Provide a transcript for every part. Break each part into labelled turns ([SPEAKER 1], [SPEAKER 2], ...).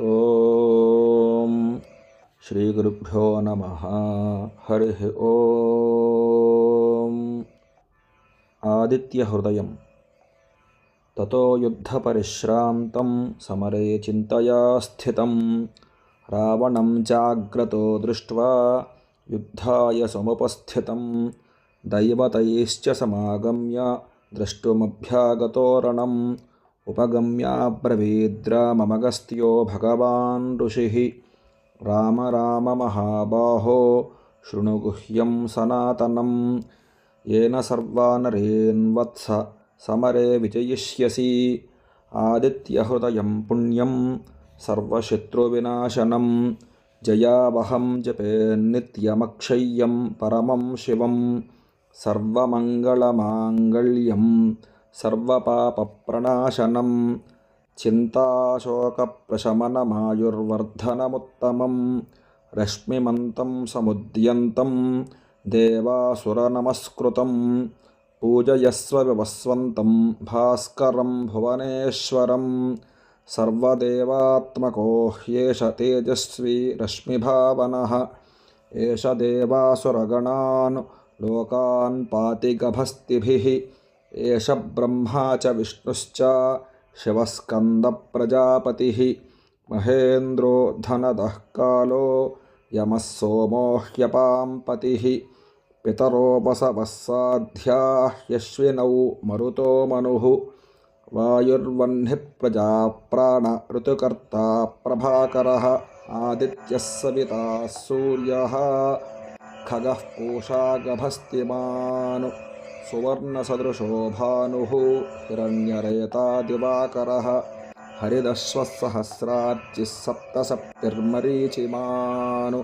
[SPEAKER 1] ॐ श्रीगुरुभ्यो नमः। हरिः ॐ। आदित्यहृदयं ततो युद्धपरिश्रान्तं समरे चिन्तया स्थितं रावणं जाग्रतो दृष्ट्वा युद्धाय समुपस्थितं दैवतैश्च समागम्य द्रष्टुमभ्यागतोरणम् उपगम्याब्रवीद्राममगस्त्यो भगवान् ऋषिः। राम राम महाबाहो शृणु गुह्यं सनातनं येन सर्वानरेन्वत्स समरे विजयिष्यसि। आदित्यहृदयं पुण्यं सर्वशत्रुविनाशनं जयावहं जपेन्नित्यमक्षय्यं परमं शिवं सर्वमङ्गलमाङ्गल्यं సర్వపాపప్రణాశనం చింతాశోకప్రశమనమాయుర్వర్ధనముత్తమం. రశ్మిమంతం సముద్యంతం. దేవాసురనమస్కృతం. పూజయస్వ వివస్వంతం. భాస్కరం భువనేశ్వరం. సర్వదేవాత్మకో హ్యేష తేజస్వీ రశ్మిభావన. ఏష దేవాసురగణాన్ లోకాన్ పాతిగభస్తిభిః. ఏష బ్రహ్మా చ విష్ణుశ్చ శివస్కంద ప్రజాపతి మహేంద్రో ధనద కాలో యమః సోమో హ్యపాంపతి పితరోపసవస్సాధ్యాహ్యశ్వినౌ మరుతో మను వాయుర్వహ్ని ప్రజా ప్రాణ ఋతుకర్త ప్రభాకర ఆదిత్య సవిత సూర్య ఖగ పూషా గభస్తిమాను खगः पूषा गभस्तिमानु सुवर्णसदृशो भानुः हिरण्यरेता दिवाकरः हरिदश्वः सहस्रार्चिः सप्तसप्तिर्मरीचिमानु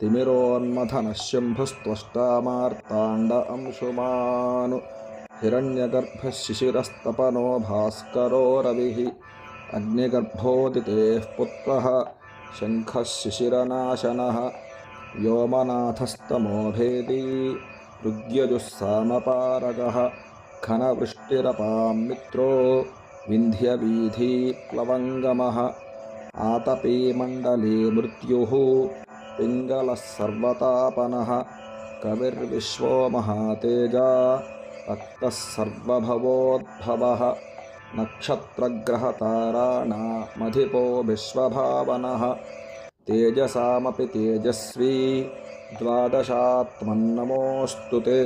[SPEAKER 1] तिमिरोन्मथनः शम्भुस्त्वष्टामार्ताण्ड अंशुमानु हिरण्यगर्भः शिशिरस्तपनो भास्करो रविः अग्निगर्भोदितेः पुत्रः शङ्खः शिशिरनाशनः व्योमनाथस्तमोभेदी ऋग्यजुस्सामपारगः। घनवृष्टिरपां मित्रो विन्ध्यवीधीप्लवङ्गमः आतपीमण्डले मृत्युः। पिङ्गलः सर्वतापनः। कविर्विश्वो महातेजा। रक्तः सर्वभवोद्भवः। नक्षत्रग्रहताराणामधिपो विश्वभावनः तेजसामपि तेजस्वी द्वादशात्मन्नमोऽस्तु ते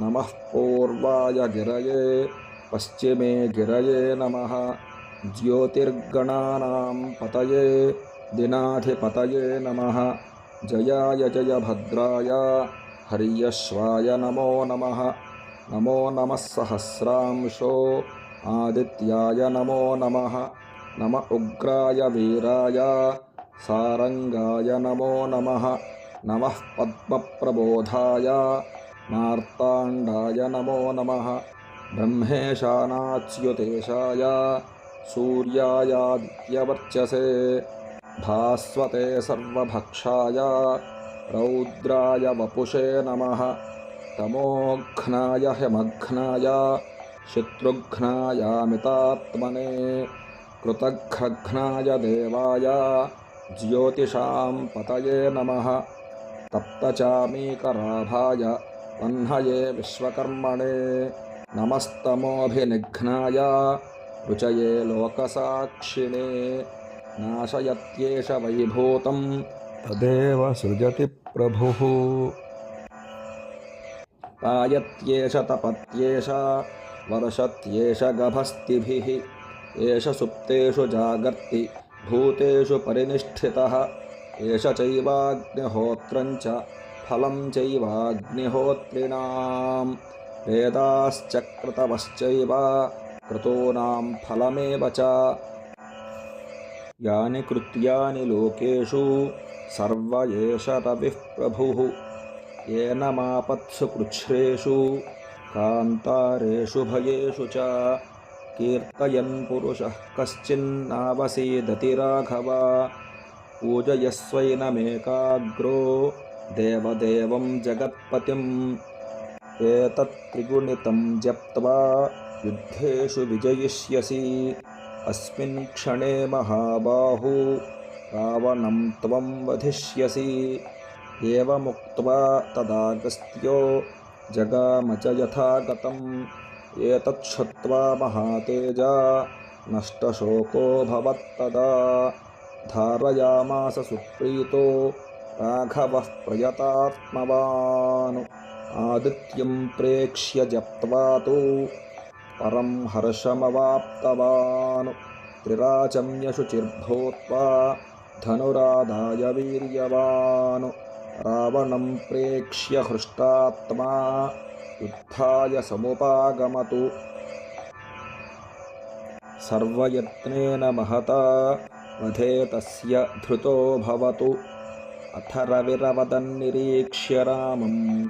[SPEAKER 1] नमः पूर्वाय गिरये पश्चिमे गिरये नमः ज्योतिर्गणानां पतये दिनाधिपतये नमः जयाय जयभद्राय हर्यश्वाय नमो नमः नमो नमः सहस्रांशो आदित्याय नमो नमः नम उग्राय वीराय सारङ्गाय नमो नमः। नमः पद्मप्रबोधाय। मार्ताण्डाय नमो नमः। ब्रह्मेशानाच्युतेशाय। सूर्यायादित्यवर्चसे। भास्वते सर्वभक्षाय। रौद्राय वपुषे नमः। तमोघ्नाय ह्यमघ्नाय शत्रुघ्नायामितात्मने। कृतघ्नघ्नाय देवाय। ज्योतिषां पतये नमः। तप्तचामीकराभाय वह्नये विश्वकर्मणे नमस्तमोऽभिनिघ्नाय रुचये लोकसाक्षिणे नाशयत्येष वैभूतं तदेव सृजति प्रभुः। पायत्येष तपत्येष वर्षत्येष गभस्तिभिः, एष सुप्तेषु जागर्ति भूतेषु परिनिष्ठितः, एष चैवाग्निहोत्रञ्च फलं चैवाग्निहोत्रिणां वेदाश्चक्रतवश्चैव क्रतूनां फलमेव च। यानि कृत्यानि लोकेषु सर्व एष रविः प्रभुः। येन मापत्सु कृच्छ्रेषु, कान्तारेषु भयेषु च। कीर्तयन् पुरुषः कश्चिन्नावसीदति राघव पूजयस्वैनमेकाग्रो देवदेवं जगत्पतिम्। एतत्त्रिगुणितं जप्त्वा युद्धेषु विजयिष्यसि। अस्मिन् क्षणे महाबाहु रावणं त्वं वधिष्यसि। एवमुक्त्वा तदागस्त्यो जगाम च यथा गतम् एतत् श्रुत्वा महातेजा नष्टशोको भवत्तदा धारयामास सुप्रीतो राघवः प्रयतात्मवान्। आदित्यं प्रेक्ष्य जप्त्वा तु परं हर्षमवाप्तवान्। त्रिराचम्यशुचिर्भूत्वा धनुराधाय वीर्यवान् रावणं प्रेक्ष्य हृष्टात्मा युद्धाय समुपागमतु। सर्वयत्नेन महता वधे तस्य धृतो भवतु। अथ रविरवदन्निरीक्ष्य रामं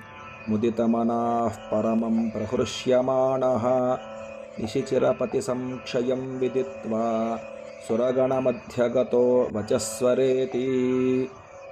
[SPEAKER 1] मुदितमनाः परमं प्रहृष्यमाणः। निशिचिरपतिसंक्षयं विदित्वा सुरगणमध्यगतो वचस्वरेति